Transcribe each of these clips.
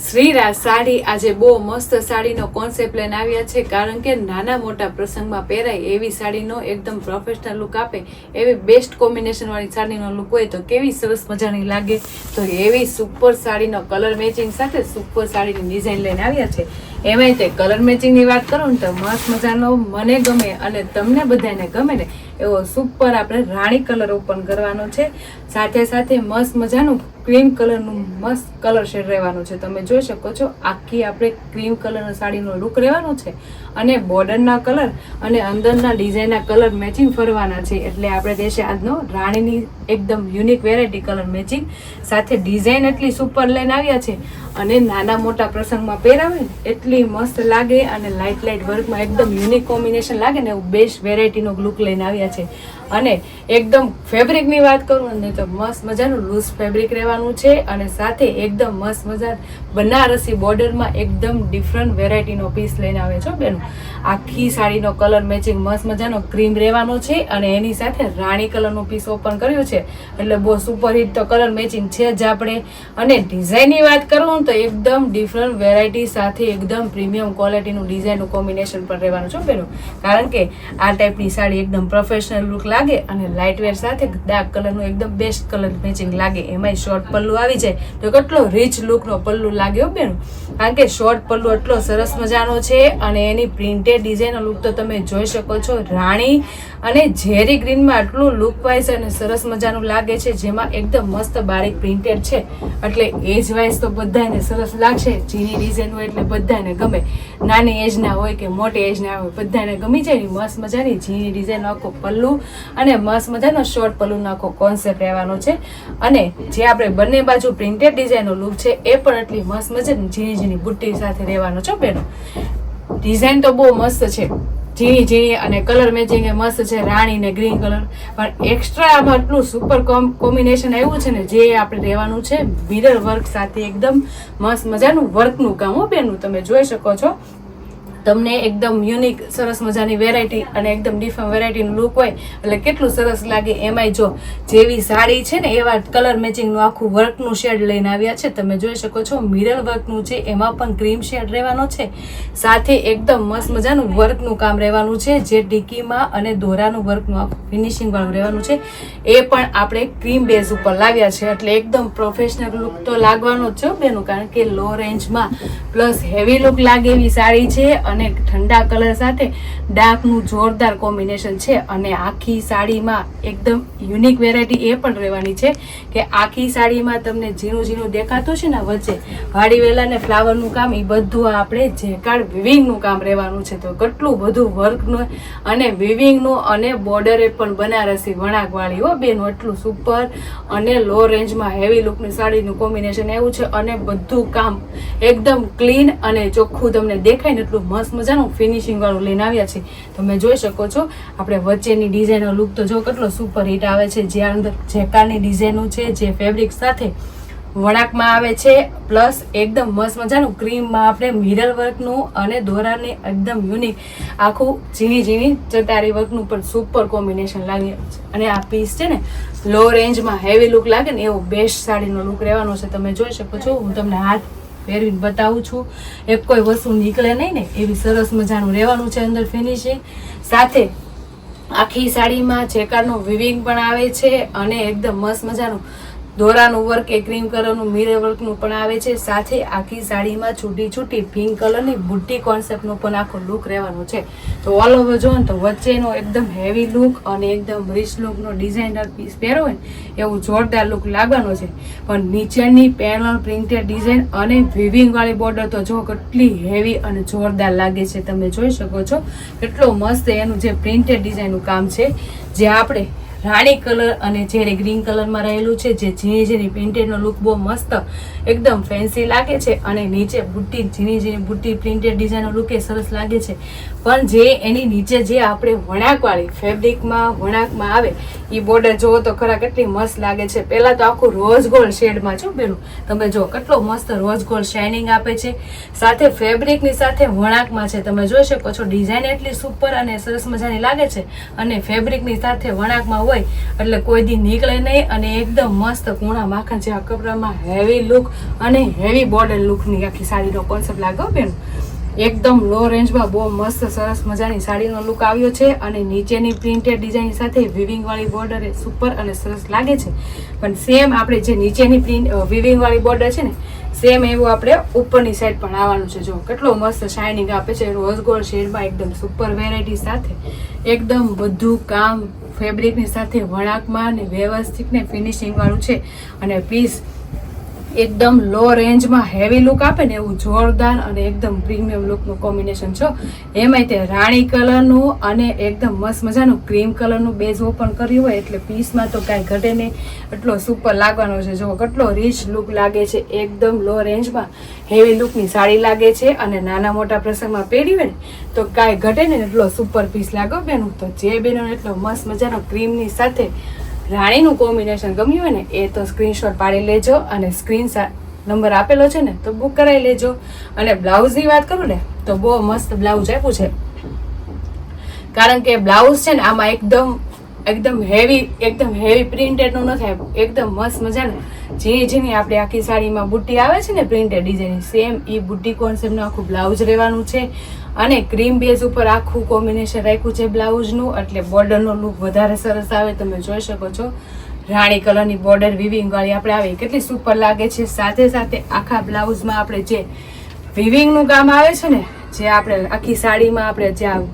શ્રીરાજ સાડી આજે બહુ મસ્ત સાડીનો કોન્સેપ્ટ લઈને આવ્યા છે, કારણ કે નાના મોટા પ્રસંગમાં પહેરાય એવી સાડીનો એકદમ પ્રોફેશનલ લુક આપે, એવી બેસ્ટ કોમ્બિનેશન વાળી સાડીનો લુક હોય તો કેવી સરસ મજાની લાગે. તો એવી સુપર સાડીનો કલર મેચિંગ સાથે સુપર સાડીની ડિઝાઇન લઈને આવ્યા છે. એમાંય તે કલર મેચિંગની વાત કરું ને તો મસ્ત મજાનો મને ગમે અને તમને બધાને ગમે ને એવો સુપર આપણે રાણી કલર ઓપન કરવાનો છે. સાથે સાથે મસ્ત મજાનું ક્રીમ કલરનું મસ્ત કલર શેડ રહેવાનું છે. તમે જોઈ શકો છો, આખી આપણે ક્રીમ કલરના સાડીનો લુક રહેવાનો છે. અને બોર્ડરના કલર અને અંદરના ડિઝાઇનના કલર મેચિંગ ફરવાના છે. એટલે આપણે દેશે આજનો રાણીની એકદમ યુનિક વેરાયટી કલર મેચિંગ સાથે ડિઝાઇન એટલી સુપર લઈને આવ્યા છે અને નાના મોટા પ્રસંગમાં પહેરાવે એટલી મસ્ત લાગે અને લાઇટ લાઇટ વર્કમાં એકદમ યુનિક કોમ્બિનેશન લાગે ને એવું બેસ્ટ વેરાયટીનો લુક લઈને આવ્યા છે. અને એકદમ ફેબ્રિકની વાત કરું ને તો મસ્ત મજાનું લૂઝ ફેબ્રિક રહેવાનું છે અને સાથે એકદમ મસ્ત મજા બનારસી બોર્ડરમાં એકદમ ડિફરન્ટ વેરાયટીનો પીસ લઈને આવે છો બેન. આખી સાડીનો કલર મેચિંગ મસ્ત મજાનો ક્રીમ રહેવાનો છે અને એની સાથે રાણી કલરનો પીસ ઓપન કર્યું છે. એટલે બહુ સુપરહિટ તો કલર મેચિંગ છે જ આપણે. અને ડિઝાઇનની વાત કરું તો એકદમ ડિફરન્ટ વેરાયટી સાથે એકદમ પ્રીમિયમ ક્વોલિટીનું ડિઝાઇનનું કોમ્બિનેશન પણ રહેવાનું છે બેનો. કારણ કે આ ટાઈપની સાડી એકદમ પ્રોફેશનલ લુક લાગે અને લાઇટ વેર સાથે ડાર્ક કલરનું એકદમ બેસ્ટ કલર મેચિંગ લાગે. એમાંય શોર્ટ પલ્લુ આવી જાય તો કેટલો રીચ લુકનો પલ્લુ લાગ્યો બેન. કારણ કે શોર્ટ પલ્લુ એટલો સરસ મજાનો છે અને એની પ્રિન્ટેડ ડિઝાઇનનો લુક તો તમે જોઈ શકો છો. રાણી અને ઝેરી ગ્રીનમાં આટલું લુક વાઇઝ અને સરસ મજાનું લાગે છે, જેમાં એકદમ મસ્ત બારીક પ્રિન્ટેડ છે. એટલે એજ વાઇઝ તો બધાને સરસ લાગશે. જીની ડિઝાઇન હોય એટલે બધાને ગમે. નાની એજના હોય કે મોટી એજના હોય, બધાને ગમી જાય ને મસ્ત મજાની ઝીની ડિઝાઇન આખો પલ્લુ. અને મસ્ત મજાનો શોર્ટ પલ્લુનો આખો કોન્સેપ્ટ રહેવાનો છે. અને જે આપણે બંને બાજુ પ્રિન્ટેડ ડિઝાઇનનો લુક છે, એ પણ એટલી મસ્ત મજાની ઝીણી ઝીણી બુટ્ટી સાથે રહેવાનો છો બેનો. ડિઝાઇન તો બહુ મસ્ત છે. ઝીણી ઝીણી અને કલર મેચિંગ એ મસ્ત છે, રાણી ને ગ્રીન કલર પણ એક્સ્ટ્રા આમાં એટલું સુપર કોમ્બિનેશન આવ્યું છે ને, જે આપણે રહેવાનું છે મિરર વર્ક સાથે એકદમ મસ્ત મજાનું વર્કનું કામ. હો બેનું, તમે જોઈ શકો છો. તમને એકદમ યુનિક સરસ મજાની વેરાયટી અને એકદમ ડિફરન્ટ વેરાયટીનું લુક હોય, એટલે કેટલું સરસ લાગે એમાંય જો જેવી સાડી છે ને, એવા કલર મેચિંગનું આખું વર્કનું શેડ લઈને આવ્યા છે, તમે જોઈ શકો છો મિરર વર્કનું છે, એમાં પણ ક્રીમ શેડ રહેવાનો છે, સાથે એકદમ મસ્ત મજાનું વર્કનું કામ રહેવાનું છે, જે ડીકીમાં અને દોરાનું વર્કનું આખું ફિનિશિંગવાળું રહેવાનું છે, એ પણ આપણે ક્રીમ બેઝ ઉપર લાવ્યા છે, એટલે એકદમ પ્રોફેશનલ લુક તો લાગવાનો જ છે બેનું, કારણ કે લો રેન્જમાં પ્લસ હેવી લુક લાગે એવી સાડી છે અને ઠંડા કલર સાથે ડાર્કનું જોરદાર કોમ્બિનેશન છે. અને આખી સાડીમાં એકદમ યુનિક વેરાયટી એ પણ રહેવાની છે કે આખી સાડીમાં તમને ઝીણું ઝીણું દેખાતું છે ને વચ્ચે, વાડી વેલા ને ફ્લાવરનું કામ એ બધું આપણે જેકાળ વિવિંગનું કામ રહેવાનું છે. તો કેટલું બધું વર્કનું અને વિવિંગનું અને બોર્ડરે પણ બનારસી વણાકવાળી હો બેન, એટલું સુપર અને લો રેન્જમાં હેવી લુકની સાડીનું કોમ્બિનેશન એવું છે અને બધું કામ એકદમ ક્લીન અને ચોખ્ખું તમને દેખાય ને એટલું મસ્ત મજાનું ફિનિશિંગ વાળું લઈને આવ્યા છે. તમે જોઈ શકો છો, આપણે વચ્ચેની ડિઝાઇનનો લુક તો જો કેટલો સુપર હિટ આવે છે. જે અંદર જેકારની ડિઝાઇનો છે, જે ફેબ્રિક સાથે વણાકમાં આવે છે પ્લસ એકદમ મસ્ત મજાનું ક્રીમમાં આપણે મિરર વર્કનું અને દોરાને એકદમ યુનિક આખું ઝીણી ઝીણી ચટારી વર્કનું પણ સુપર કોમ્બિનેશન લાગે છે. અને આ પીસ છે ને લો રેન્જમાં હેવી લુક લાગે ને, એવો બેસ્ટ સાડીનો લુક રહેવાનો છે. તમે જોઈ શકો છો, હું તમને હાથ પહેરીને બતાવું છું. એક કોઈ વસ્તુ નીકળે નહીં ને, એવી સરસ મજાનું રહેવાનું છે અંદર ફિનિશિંગ સાથે આખી સાડીમાં ચેકારનું વિવિંગ પણ આવે છે અને એકદમ મસ્ત મજાનું દોરાનું વર્ક એ ક્રીમ કલરનું મિરર વર્કનું પણ આવે છે. સાથે આખી સાડીમાં છૂટી છૂટી પિંક કલરની બુટ્ટી કોન્સેપ્ટનો પણ આખો લુક રહેવાનો છે. તો ઓલ ઓવર જો ને તો વચ્ચેનો એકદમ હેવી લુક અને એકદમ રિચ લુકનો ડિઝાઇનર પીસ પહેરો હોય ને, એવું જોરદાર લુક લાગવાનો છે. પણ નીચેની પેનલ પ્રિન્ટેડ ડિઝાઇન અને વિવિંગ વાળી બોર્ડર તો જો કેટલી હેવી અને જોરદાર લાગે છે. તમે જોઈ શકો છો. કેટલો મસ્ત એનું જે પ્રિન્ટેડ ડિઝાઇનનું કામ છે. જે આપણે રાણી કલર અને જે ગ્રીન કલરમાં રહેલું છે, જે ઝીણી ઝીણી પ્રિન્ટેડનો લુક બહુ મસ્ત, એકદમ ફેન્સી લાગે છે અને નીચે બુટ્ટી, ઝીણી ઝીણી બુટ્ટી પ્રિન્ટેડ ડિઝાઇનનો લુક એ સરસ લાગે છે. પણ જે એની નીચે જે આપણે વણાકવાળી ફેબ્રિકમાં, વણાકમાં આવે એ બોર્ડર જુઓ તો ખરા કેટલી મસ્ત લાગે છે. પહેલાં તો આખું રોઝ ગોલ્ડ શેડમાં છો પેલું, તમે જો કેટલો મસ્ત રોઝ ગોલ્ડ શાઇનિંગ આપે છે. સાથે ફેબ્રિકની સાથે વણાકમાં છે. તમે જોઈ શકો છો ડિઝાઇન એટલી સુપર અને સરસ મજાની લાગે છે. અને ફેબ્રિકની સાથે વણાકમાં હોય એટલે કોઈ દી નીકળે નહીં અને એકદમ મસ્ત કૂણા માખણ જેવા કપડામાં હેવી લુક અને હેવી બોર્ડર લુકની આખી સાડીનો કોન્સેપ્ટ લાગો બેન. એકદમ લો રેન્જમાં બહુ મસ્ત, સરસ મજાની સાડીનો લુક આવ્યો છે અને નીચેની પ્રિન્ટેડ ડિઝાઇન સાથે વિવિંગવાળી બોર્ડર એ સુપર અને સરસ લાગે છે. પણ સેમ આપણે જે નીચેની પ્રિન્ટ વિવિંગવાળી બોર્ડર છે ને સેમ એવું આપણે ઉપરની સાઈડ પણ આવવાનું છે. જો, કેટલો મસ્ત શાઇનિંગ આપે છે. રોઝ ગોલ્ડ શેડમાં એકદમ સુપર વેરાયટી સાથે, એકદમ બધું કામ ફેબ્રિકની સાથે વળાંકમાં અને વ્યવસ્થિત ને ફિનિશિંગવાળું છે. અને પીસ એકદમ લો રેન્જમાં હેવી લુક આપે ને એવું જોરદાર અને એકદમ પ્રીમિયમ લુકનું કોમ્બિનેશન છો. એમાંય તે રાણી કલરનું અને એકદમ મસ્ત મજાનું ક્રીમ કલરનું બેઝ ઓપન કર્યું હોય એટલે પીસમાં તો કાંઈ ઘટે નહીં. એટલો સુપર લાગવાનો છે. જો કેટલો રીચ લુક લાગે છે. એકદમ લો રેન્જમાં હેવી લુકની સાડી લાગે છે અને નાના મોટા પ્રસંગમાં પહેરી હોય ને, તો કાંઈ ઘટે ને એટલો સુપર પીસ લાગો બેનું તો. જે બેનો એટલો મસ્ત મજાનો ક્રીમની સાથે રાણીનું કોમ્બિનેશન ગમ્યું હોય ને, એ તો સ્ક્રીનશોટ પાડી લેજો અને સ્ક્રીન નંબર આપેલો છે ને, તો બુક કરાવી લેજો. અને બ્લાઉઝની વાત કરું ને, તો બહુ મસ્ત બ્લાઉઝ આપ્યું છે. કારણ કે બ્લાઉઝ છે ને, આમાં એકદમ એકદમ હેવી એકદમ હેવી પ્રિન્ટેડનું નથી આપ્યું. એકદમ મસ્ત મજાનું. ઝીણી જેની આપણે આખી સાડીમાં બુટ્ટી આવે છે ને પ્રિન્ટેડ ડિઝાઇન સેમ એ બુટ્ટી કોન્સેપ્ટનું આખું બ્લાઉઝ રહેવાનું છે. અને ક્રીમ બેઝ ઉપર આખું કોમ્બિનેશન રાખ્યું છે બ્લાઉઝનું એટલે બોર્ડરનો લુક વધારે સરસ આવે, તમે જોઈ શકો છો. રાણી કલરની બોર્ડર વિવિંગ વાળી આપણે આવે. કેટલી સુપર લાગે છે. સાથે સાથે આખા બ્લાઉઝમાં આપણે જે વિવિંગનું કામ આવે છે ને જે આપણે આખી સાડીમાં આપણે જ્યાં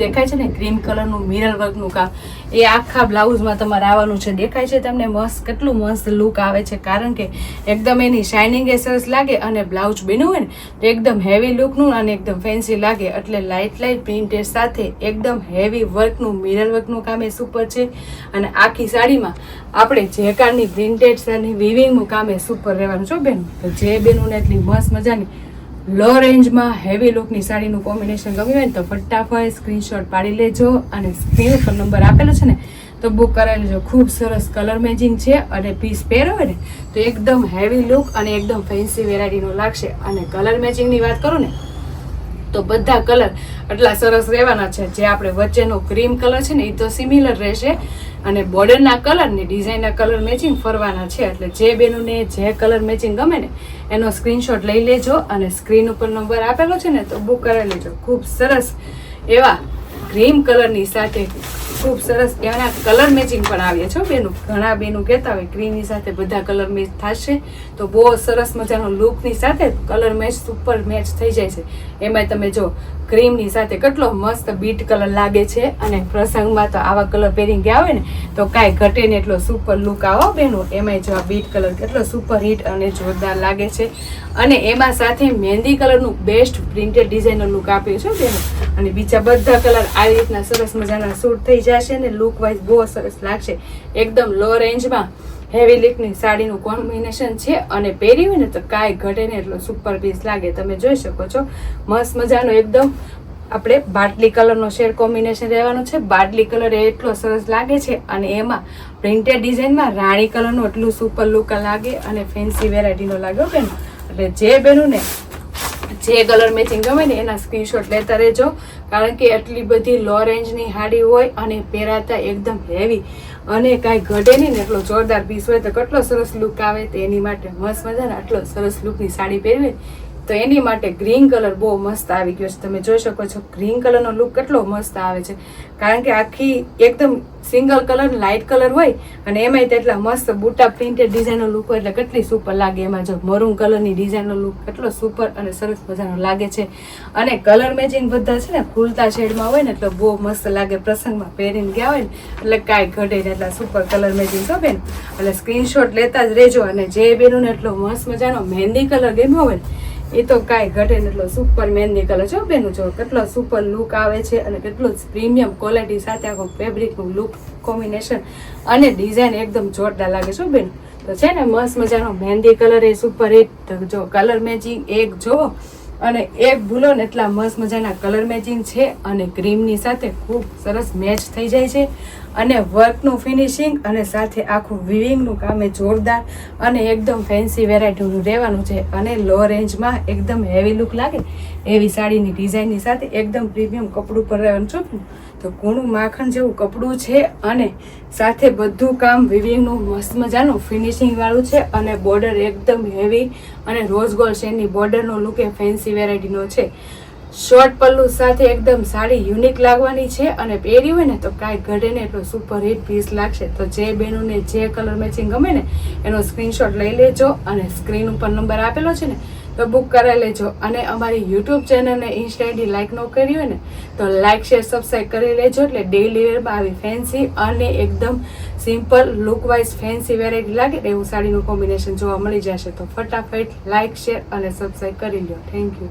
દેખાય છે ને ક્રીમ કલરનું, મિરર વર્કનું કામ, એ આખા બ્લાઉઝમાં તમારે આવવાનું છે. દેખાય છે તમને મસ્ત, કેટલું મસ્ત લુક આવે છે. કારણ કે એકદમ એની શાઇનિંગ એ સરસ લાગે અને બ્લાઉઝ બન્યું હોય ને, તો એકદમ હેવી લુકનું અને એકદમ ફેન્સી લાગે. એટલે લાઇટ લાઇટ પ્રિન્ટેડ સાથે એકદમ હેવી વર્કનું મિરર વર્કનું કામ એ સુપર છે. અને આખી સાડીમાં આપણે જે કારની પ્રિન્ટેડ અને વિવિંગનું કામ એ સુપર રહેવાનું છો બેન. જે બેનોને એટલી મસ્ત મજાની લો રેન્જમાં હેવી લુકની સાડીનું કોમ્બિનેશન ગમ્યું હોય ને તો ફટાફટ સ્ક્રીનશોટ પાડી લેજો અને સ્ક્રીન ઉપર નંબર આપેલો છે ને તો બુક કરાવી લેજો. ખૂબ સરસ કલર મેચિંગ છે અને પીસ પહેરો ને તો એકદમ હેવી લુક અને એકદમ ફેન્સી વેરાયટીનો લાગશે. અને કલર મેચિંગની વાત કરું ને તો બધા કલર એટલા સરસ રહેવાના છે. જે આપણે વચ્ચેનો ક્રીમ કલર છે ને એ તો સિમિલર રહેશે. અને બોર્ડરના કલર ને ડિઝાઇનના કલર મેચિંગ ફરવાના છે. એટલે જે બેનોને જે કલર મેચિંગ ગમે ને, એનો સ્ક્રીનશોટ લઈ લેજો અને સ્ક્રીન ઉપર નંબર આપેલો છે ને, તો બુક કરાવી લેજો. ખૂબ સરસ એવા ક્રીમ કલરની સાથે ખૂબ સરસ એના કલર મેચિંગ પણ આવ્યા છો બેનું. ઘણા બેનું કહેતા હોય ક્રીમની સાથે બધા કલર મેચ થશે, તો બહુ સરસ મજાનો લુકની સાથે કલર મેચ સુપર મેચ થઈ જાય છે. એમાં તમે જો ક્રીમની સાથે કેટલો મસ્ત બીટ કલર લાગે છે અને પ્રસંગમાં તો આવા કલર પહેરી ગયા હોય ને, તો કાંઈ ઘટે ને એટલો સુપર લુક આવો બેનો એમાંય જો બીટ કલર કેટલો સુપર હિટ અને જોરદાર લાગે છે. અને એમાં સાથે મહેંદી કલરનું બેસ્ટ પ્રિન્ટેડ ડિઝાઇનર લુક આપ્યું છે બેનું. અને બીજા બધા કલર આવી રીતના સરસ મજાના સૂટ થઈ જશે ને લુક વાઇઝ બહુ સરસ લાગશે. એકદમ લો રેન્જમાં હેવી લિકની સાડીનું કોમ્બિનેશન છે અને પહેરી હોય ને તો કાંઈ ઘટે ને એટલો સુપર પીસ લાગે. તમે જોઈ શકો છો. મસ્ત મજાનો એકદમ આપણે બાટલી કલરનો શેર કોમ્બિનેશન રહેવાનું છે. બાટલી કલર એટલો સરસ લાગે છે અને એમાં પ્રિન્ટેડ ડિઝાઇનમાં રાણી કલરનું એટલું સુપર લુક લાગે અને ફેન્સી વેરાયટીનો લાગ્યો બેન. એટલે જે બેનું ને જે કલર મેચિંગ ગમે ને એના સ્ક્રીનશોટ લેતા રહેજો. કારણ કે એટલી બધી લો રેન્જની હાડી હોય અને પહેરાતા એકદમ હેવી અને કાંઈ ઘટે નહીં ને એટલો જોરદાર પીસ હોય તો કેટલો સરસ લુક આવે તેની માટે મસ્ત મજાના આટલો સરસ લુકની સાડી પહેરવી તો એની માટે ગ્રીન કલર બહુ મસ્ત આવી ગયો છે. તમે જોઈ શકો છો ગ્રીન કલરનો લુક કેટલો મસ્ત આવે છે. કારણ કે આખી એકદમ સિંગલ કલર લાઇટ કલર હોય અને એમાંય તેટલા મસ્ત બુટા પ્રિન્ટેડ ડિઝાઇનનો લુક હોય એટલે કેટલી સુપર લાગે. એમાં જો મરૂન કલરની ડિઝાઇનનો લુક કેટલો સુપર અને સરસ મજાનો લાગે છે. અને કલર મેચિંગ બધા છે ને ખુલતા શેડમાં હોય ને એટલે બહુ મસ્ત લાગે. પ્રસંગમાં પહેરીને ગયા હોય ને એટલે કાંઈ ઘટે ને એટલા સુપર કલર મેચિંગ છો બેન. એટલે સ્ક્રીનશોટ લેતા જ રહેજો અને જે બેનોને એટલો મસ્ત મજાનો, મહેંદી કલર ગમ્યો હોય ને એ તો કાંઈ ઘટે ને એટલો સુપર મહેંદી કલર છો બેનું, જો કેટલો સુપર લુક આવે છે અને કેટલું જ પ્રીમિયમ ક્વોલિટી સાથે આખો ફેબ્રિકનું લુક કોમ્બિનેશન અને ડિઝાઇન એકદમ જોરદાર લાગે છો બેન. તો છે ને, મસ્ત મજાનો મહેંદી કલર એ સુપર હિટ જો કલર મેચિંગ એક જોવો અને એક ભૂલો ને એટલા મસ્ત મજાના કલર મેચિંગ છે અને ક્રીમની સાથે ખૂબ સરસ મેચ થઈ જાય છે. અને વર્કનું ફિનિશિંગ અને સાથે આખું વિવિંગનું કામ એ જોરદાર અને એકદમ ફેન્સી વેરાયટીનું રહેવાનું છે. અને લો રેન્જમાં એકદમ હેવી લુક લાગે એવી સાડીની ડિઝાઇનની સાથે એકદમ પ્રીમિયમ કપડું પર રહેવાનું છે. તો કૂણું માખણ જેવું કપડું છે અને સાથે બધું કામ વિવિંગનું મસ્ત મજાનું ફિનિશિંગવાળું છે અને બોર્ડર એકદમ હેવી અને રોઝ ગોલ્ડ શેડની બોર્ડરનો લુક એ ફેન્સી વેરાયટીનો છે. શોર્ટ પલ્લુ સાથે એકદમ સાડી યુનિક લાગવાની છે અને પહેરી હોય ને તો કાંઈ ઘટે ને એટલો સુપર હિટ પીસ લાગશે. તો જે બેનોને જે કલર મેચિંગ ગમે ને, એનો સ્ક્રીનશોટ લઈ લેજો અને સ્ક્રીન ઉપર નંબર આપેલો છે ને તો બુક કરાવી લેજો. અને અમારી યુટ્યુબ ચેનલને ઇન્સ્ટા આઈડી લાઈક ન કરી હોય ને, તો લાઈક શેર સબસ્ક્રાઈબ કરી લેજો એટલે ડેઇલી વેરમાં આવી ફેન્સી અને એકદમ સિમ્પલ લુકવાઇઝ ફેન્સી વેરાયટી લાગે એવું સાડીનું કોમ્બિનેશન જોવા મળી જશે. તો ફટાફટ લાઈક શેર અને સબસ્ક્રાઈબ કરી લો થેન્ક યુ